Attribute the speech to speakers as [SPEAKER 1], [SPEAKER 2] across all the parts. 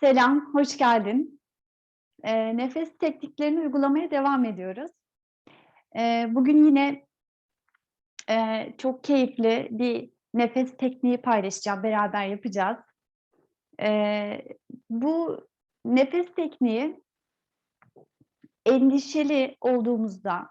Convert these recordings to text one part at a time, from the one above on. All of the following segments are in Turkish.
[SPEAKER 1] Selam, hoş geldin. Eee, nefes tekniklerini uygulamaya devam ediyoruz. Eee, bugün yine eee, çok keyifli bir nefes tekniği paylaşacağım, beraber yapacağız. Eee, bu nefes tekniği endişeli olduğumuzda,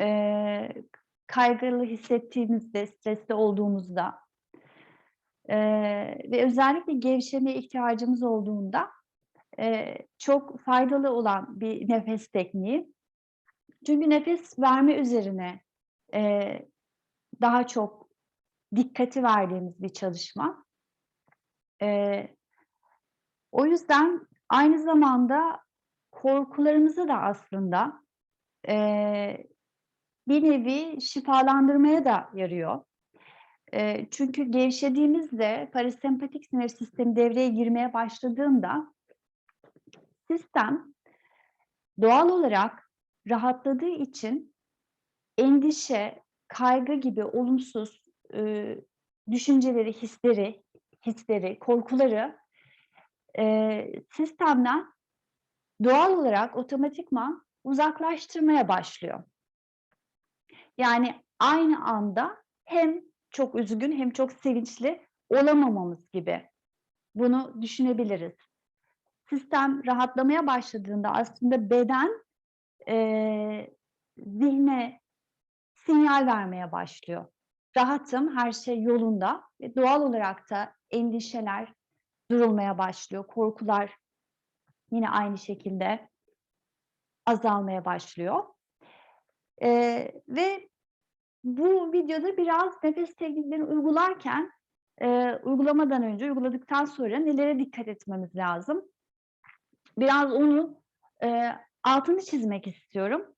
[SPEAKER 1] eee, kaygılı hissettiğimizde, stresli olduğumuzda eee, ve özellikle gevşemeye ihtiyacımız olduğunda eee, çok faydalı olan bir nefes tekniği. Çünkü nefes verme üzerine eee, daha çok dikkati verdiğimiz bir çalışma. Eee, o yüzden aynı zamanda korkularımızı da aslında eee, bir nevi şifalandırmaya da yarıyor. Eee, çünkü gevşediğimizde parasempatik sinir sistemi devreye girmeye başladığında sistem doğal olarak rahatladığı için endişe, kaygı gibi olumsuz, ııı, düşünceleri, hisleri hisleri, korkuları, eee, sistemden doğal olarak otomatikman uzaklaştırmaya başlıyor. Yani aynı anda hem çok üzgün hem çok sevinçli olamamamız gibi. Bunu düşünebiliriz. Sistem rahatlamaya başladığında aslında beden, eee, zihne sinyal vermeye başlıyor. Rahatım, her şey yolunda ve doğal olarak da endişeler durulmaya başlıyor. Korkular yine aynı şekilde azalmaya başlıyor. Eee, ve bu videoda biraz nefes tekniklerini uygularken, eee, uygulamadan önce, uyguladıktan sonra nelere dikkat etmemiz lazım? Biraz onu, eee, altını çizmek istiyorum.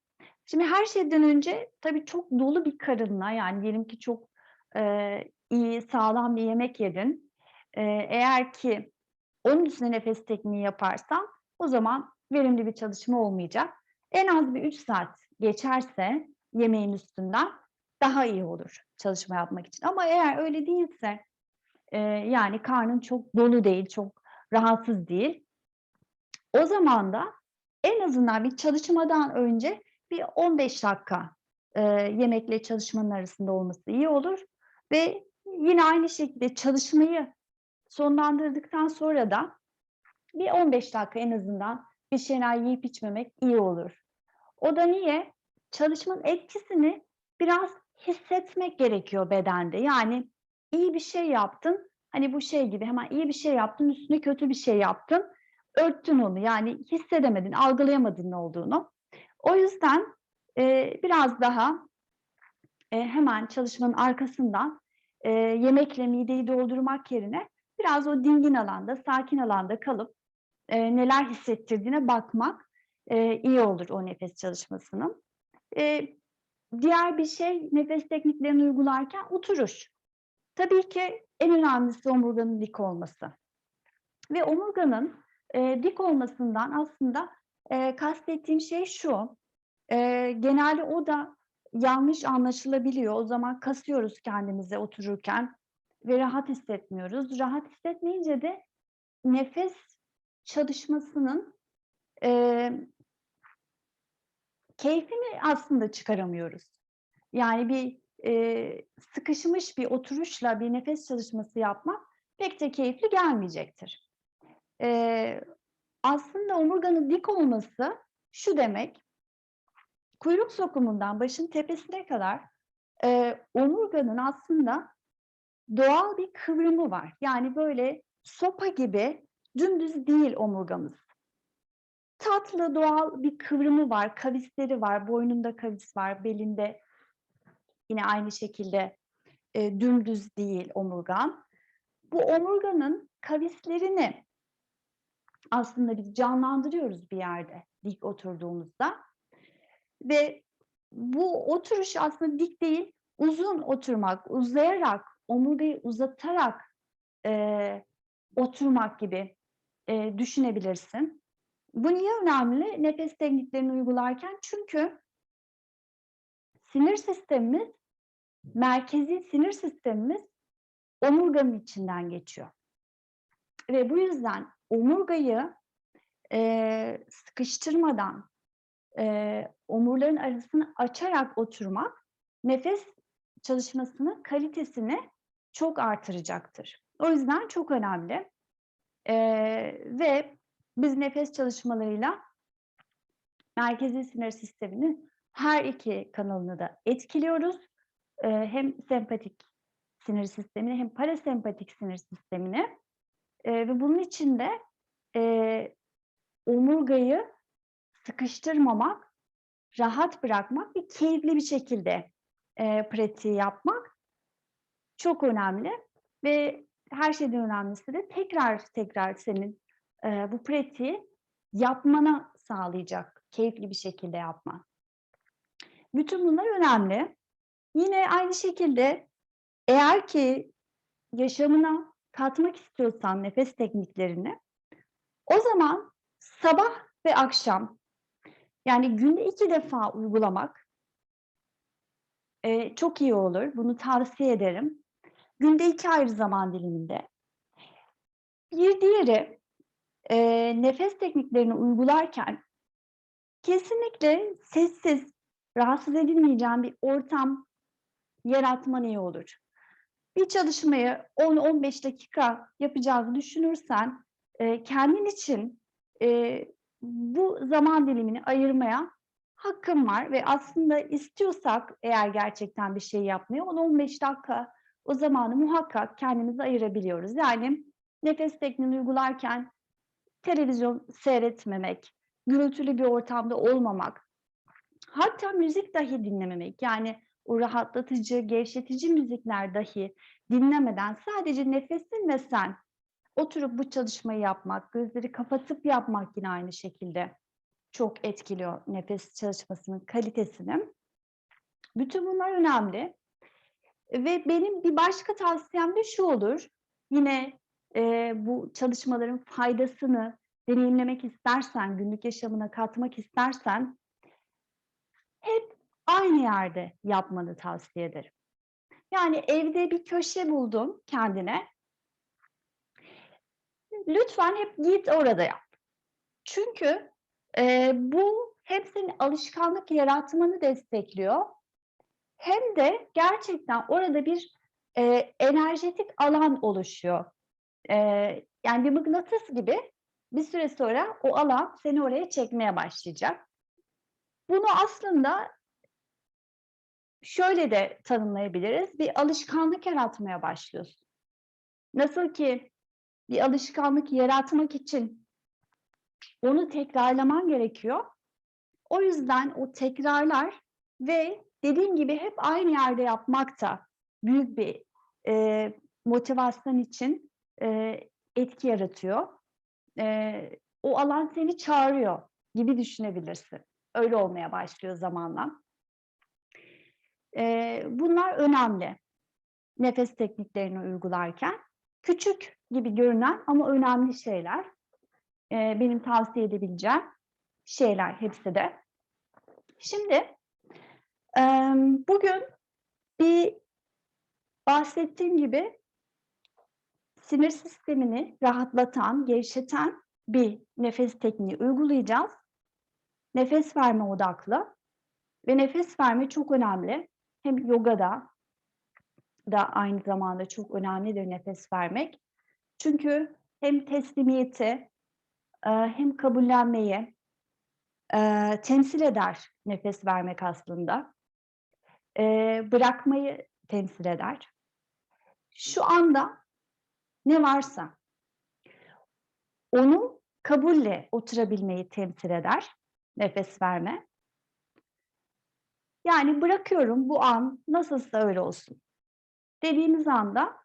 [SPEAKER 1] Şimdi her şeyden önce tabii çok dolu bir karınla, yani diyelim ki çok, eee, iyi, sağlam bir yemek yedin. Eee, eğer ki onun üstüne nefes tekniği yaparsan o zaman verimli bir çalışma olmayacak. En az bir 3 saat geçerse yemeğin üstünden daha iyi olur çalışma yapmak için. Ama eğer öyle değilse, eee, yani karnın çok dolu değil, çok rahatsız değil, o zaman da en azından bir çalışmadan önce bir 15 dakika, eee, yemekle çalışmanın arasında olması iyi olur ve yine aynı şekilde çalışmayı sonlandırdıktan sonra da bir 15 dakika en azından bir şeyler yiyip içmemek iyi olur. O da niye? Çalışmanın etkisini biraz hissetmek gerekiyor bedende. Yani iyi bir şey yaptın, hani bu şey gibi hemen iyi bir şey yaptın, üstüne kötü bir şey yaptın, örttün onu. Yani hissedemedin, algılayamadın ne olduğunu. O yüzden, eee, biraz daha, eee, hemen çalışmanın arkasından, eee, yemekle mideyi doldurmak yerine biraz o dingin alanda, sakin alanda kalıp, eee, neler hissettirdiğine bakmak, eee, iyi olur o nefes çalışmasının. Eee, diğer bir şey nefes tekniklerini uygularken oturuş. Tabii ki en önemlisi omurganın dik olması ve omurganın, eee, dik olmasından aslında, eee, kastettiğim şey şu: Eee, genelde o da yanlış anlaşılabiliyor. O zaman kasıyoruz kendimizi otururken ve rahat hissetmiyoruz. Rahat hissetmeyince de nefes çalışmasının, eee keyfini aslında çıkaramıyoruz. Yani bir, eee, sıkışmış bir oturuşla bir nefes çalışması yapmak pek de keyifli gelmeyecektir. Eee, aslında omurganın dik olması şu demek, kuyruk sokumundan başın tepesine kadar, eee, omurganın aslında doğal bir kıvrımı var. Yani böyle sopa gibi dümdüz değil omurgamız. Tatlı, doğal bir kıvrımı var, kavisleri var, boynunda kavis var, belinde yine aynı şekilde, eee, dümdüz değil omurgan. Bu omurganın kavislerini aslında biz canlandırıyoruz bir yerde dik oturduğumuzda ve bu oturuş aslında dik değil, uzun oturmak, uzayarak, omurgayı uzatarak, eee, oturmak gibi, eee, düşünebilirsin. Bu niye önemli nefes tekniklerini uygularken? Çünkü sinir sistemimiz, merkezi sinir sistemimiz omurganın içinden geçiyor. ve bu yüzden omurgayı eee, sıkıştırmadan eee, omurların arasını açarak oturmak nefes çalışmasının kalitesini çok artıracaktır. O yüzden çok önemli. Eee, ve biz nefes çalışmalarıyla merkezi sinir sisteminin her iki kanalını da etkiliyoruz. Eee, hem sempatik sinir sistemini hem parasempatik sinir sistemini. Eee, ve bunun için de eee, omurgayı sıkıştırmamak, rahat bırakmak ve keyifli bir şekilde eee, pratiği yapmak çok önemli ve her şeyden önemlisi de tekrar tekrar senin eee, bu pratiği yapmana sağlayacak, keyifli bir şekilde yapman. Bütün bunlar önemli. Yine aynı şekilde eğer ki yaşamına katmak istiyorsan nefes tekniklerini, o zaman sabah ve akşam yani günde iki defa uygulamak eee, çok iyi olur. Bunu tavsiye ederim. Günde iki ayrı zaman diliminde. Bir diğeri eee, nefes tekniklerini uygularken kesinlikle sessiz, rahatsız edilmeyeceğin bir ortam yaratman iyi olur. Bir çalışmayı 10-15 dakika yapacağını düşünürsen eee, kendin için eee, bu zaman dilimini ayırmaya hakkın var ve aslında istiyorsak eğer gerçekten bir şey yapmayı 10-15 dakika o zamanı muhakkak kendimize ayırabiliyoruz. Yani nefes tekniğini uygularken televizyon seyretmemek, gürültülü bir ortamda olmamak, hatta müzik dahi dinlememek. Yani o rahatlatıcı, gevşetici müzikler dahi dinlemeden sadece nefesin ve sen oturup bu çalışmayı yapmak, gözleri kapatıp yapmak yine aynı şekilde çok etkiliyor nefes çalışmasının kalitesini. Bütün bunlar önemli. Ve benim bir başka tavsiyem de şu olur. Yine eee, bu çalışmaların faydasını deneyimlemek istersen, günlük yaşamına katmak istersen hep aynı yerde yapmanı tavsiye ederim. Yani evde bir köşe buldun kendine. Lütfen hep git orada yap. Çünkü eee, bu hem senin alışkanlık yaratmanı destekliyor hem de gerçekten orada bir eee, enerjetik alan oluşuyor. Eee, yani bir mıknatıs gibi bir süre sonra o alan seni oraya çekmeye başlayacak. Bunu aslında şöyle de tanımlayabiliriz. Bir alışkanlık yaratmaya başlıyorsun. Nasıl ki bir alışkanlık yaratmak için onu tekrarlaman gerekiyor. O yüzden o tekrarlar ve dediğim gibi hep aynı yerde yapmak da büyük bir eee, motivasyon için eee, etki yaratıyor. Eee, o alan seni çağırıyor gibi düşünebilirsin. Öyle olmaya başlıyor zamanla. Eee, bunlar önemli. Nefes tekniklerini uygularken. Küçük gibi görünen ama önemli şeyler. Eee, benim tavsiye edebileceğim şeyler hepsi de. Şimdi emm, bugün bir bahsettiğim gibi sinir sistemini rahatlatan, gevşeten bir nefes tekniği uygulayacağız. Nefes verme odaklı ve nefes verme çok önemli. Hem yogada da aynı zamanda çok önemlidir nefes vermek. Çünkü hem teslimiyeti eee, hem kabullenmeyi eee, temsil eder nefes vermek aslında. Eee, bırakmayı temsil eder. Şu anda ne varsa onu kabulle oturabilmeyi temsil eder nefes verme. Yani bırakıyorum bu an nasılsa öyle olsun dediğimiz anda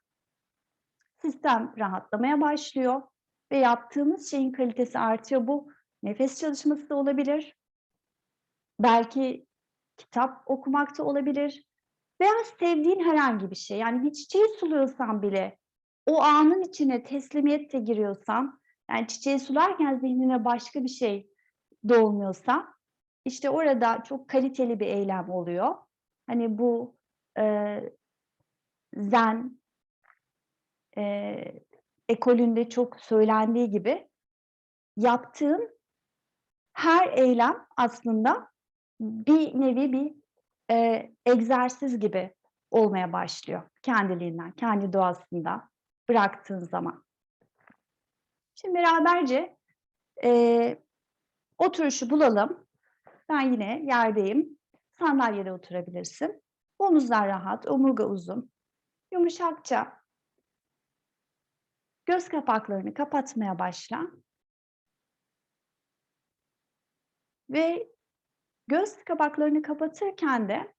[SPEAKER 1] sistem rahatlamaya başlıyor ve yaptığımız şeyin kalitesi artıyor. Bu nefes çalışması da olabilir. Belki kitap okumak da olabilir veya sevdiğin herhangi bir şey. Yani bir çiçeği suluyorsan bile o anın içine teslimiyetle giriyorsan, yani çiçeği sularken zihnine başka bir şey dolmuyorsa işte orada çok kaliteli bir eylem oluyor. Hani bu eee, zen eee, ekolünde çok söylendiği gibi yaptığın her eylem aslında bir nevi bir e, egzersiz gibi olmaya başlıyor kendiliğinden, kendi doğasında bıraktığın zaman. Şimdi beraberce e, oturuşu bulalım. Ben yine yerdeyim. Sandalyede oturabilirsin. Omuzlar rahat, omurga uzun. Yumuşakça göz kapaklarını kapatmaya başla. Ve göz kapaklarını kapatırken de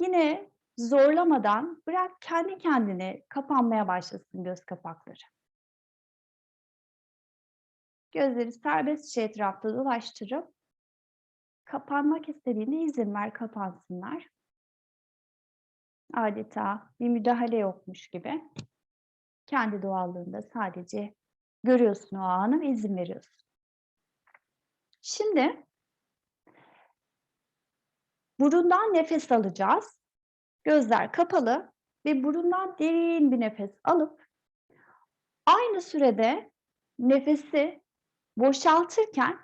[SPEAKER 1] yine zorlamadan bırak kendi kendine kapanmaya başlasın göz kapakları. Gözleri serbestçe etrafta dolaştırıp kapanmak istediğinde izin ver kapansınlar. Adeta bir müdahale yokmuş gibi. Kendi doğallığında sadece görüyorsun o anı ve izin veriyorsun. Şimdi burundan nefes alacağız. Gözler kapalı ve burundan derin bir nefes alıp aynı sürede nefesi boşaltırken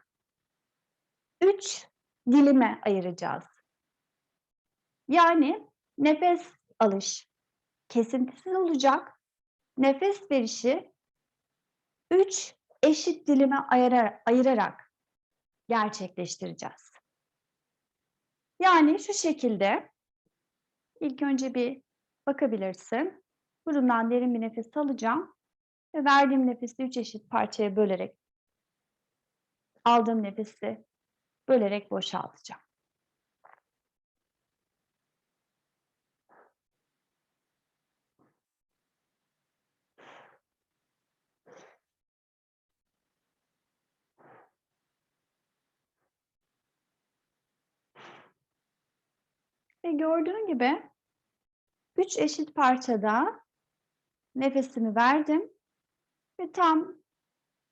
[SPEAKER 1] üç dilime ayıracağız. Yani nefes alış kesintisiz olacak. Nefes verişi üç eşit dilime ayırarak, ayırarak gerçekleştireceğiz. Yani şu şekilde ilk önce bir bakabilirsin. Burundan derin bir nefes alacağım ve verdiğim nefesi üç eşit parçaya bölerek aldığım nefesi bölerek boşaltacağım. Ve gördüğün gibi üç eşit parçada nefesimi verdim ve tam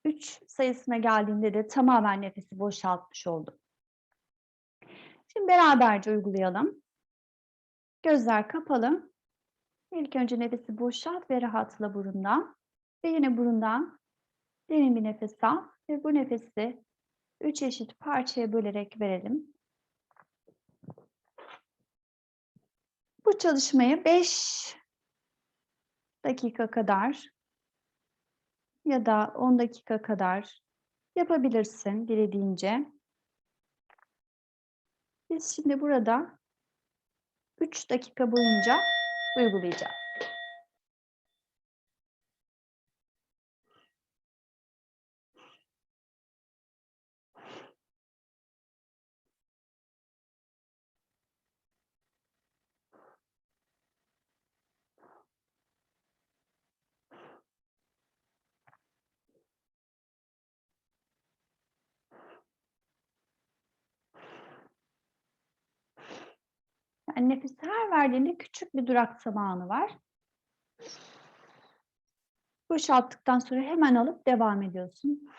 [SPEAKER 1] 3 sayısına geldiğinde de tamamen nefesi boşaltmış oldum. Şimdi beraberce uygulayalım. Gözler kapalı. İlk önce nefesi boşalt ve rahatla burundan. Ve yine burundan derin bir nefes al ve bu nefesi üç eşit parçaya bölerek verelim. Bu çalışmayı 5 dakika kadar ya da 10 dakika kadar yapabilirsin dilediğince. Biz şimdi burada 3 dakika boyunca uygulayacağız. Yani nefes her verdiğinde küçük bir duraksama anı var. Boşalttıktan sonra hemen alıp devam ediyorsun.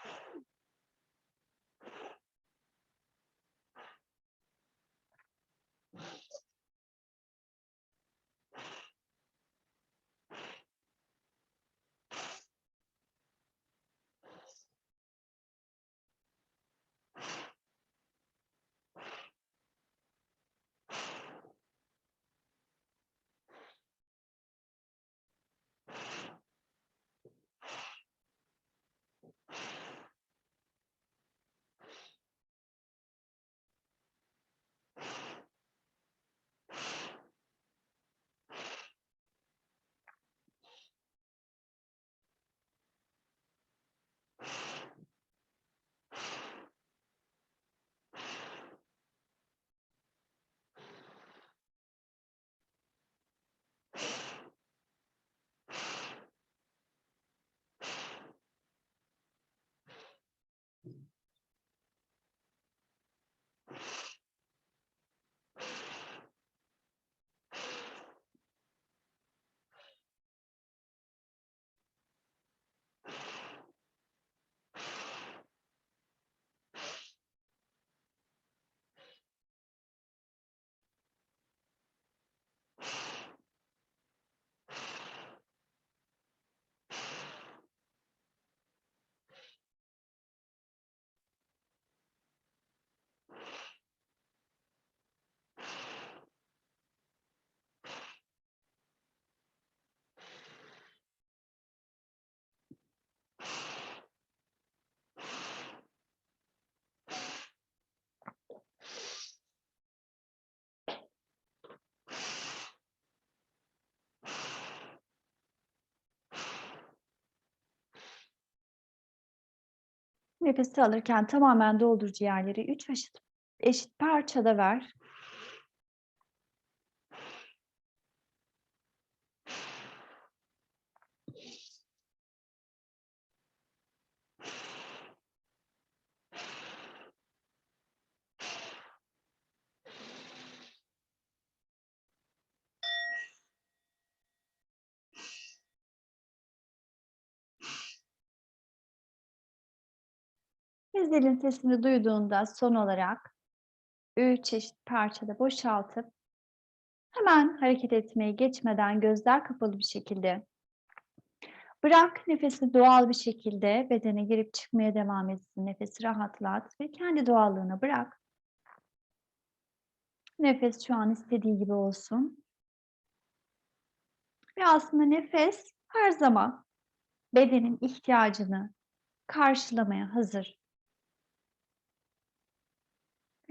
[SPEAKER 1] Nefesi alırken tamamen doldur ciğerleri. 3 eşit, eşit parçada ver. Ve zilin sesini duyduğunda son olarak 3 eşit parçada boşaltıp hemen hareket etmeye geçmeden gözler kapalı bir şekilde bırak nefesi doğal bir şekilde bedene girip çıkmaya devam etsin. Nefesi rahatlat ve kendi doğallığına bırak. Nefes şu an istediği gibi olsun. Ve aslında nefes her zaman bedenin ihtiyacını karşılamaya hazır.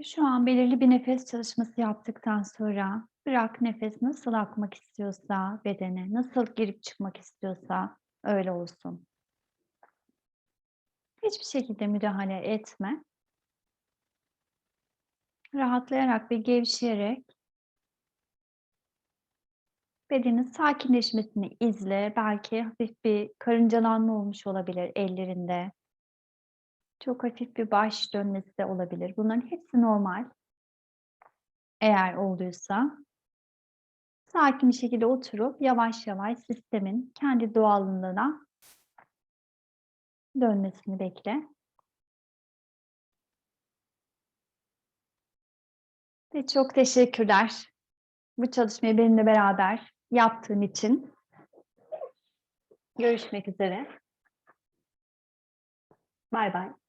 [SPEAKER 1] Şu an belirli bir nefes çalışması yaptıktan sonra bırak nefes nasıl akmak istiyorsa bedene, nasıl girip çıkmak istiyorsa öyle olsun. Hiçbir şekilde müdahale etme. Rahatlayarak ve gevşeyerek bedenin sakinleşmesini izle. Belki hafif bir karıncalanma olmuş olabilir ellerinde. Çok hafif bir baş dönmesi de olabilir. Bunların hepsi normal. Eğer olduysa sakin bir şekilde oturup yavaş yavaş sistemin kendi doğallığına dönmesini bekle. Ve çok teşekkürler bu çalışmayı benimle beraber yaptığın için. Görüşmek üzere. Bay bay.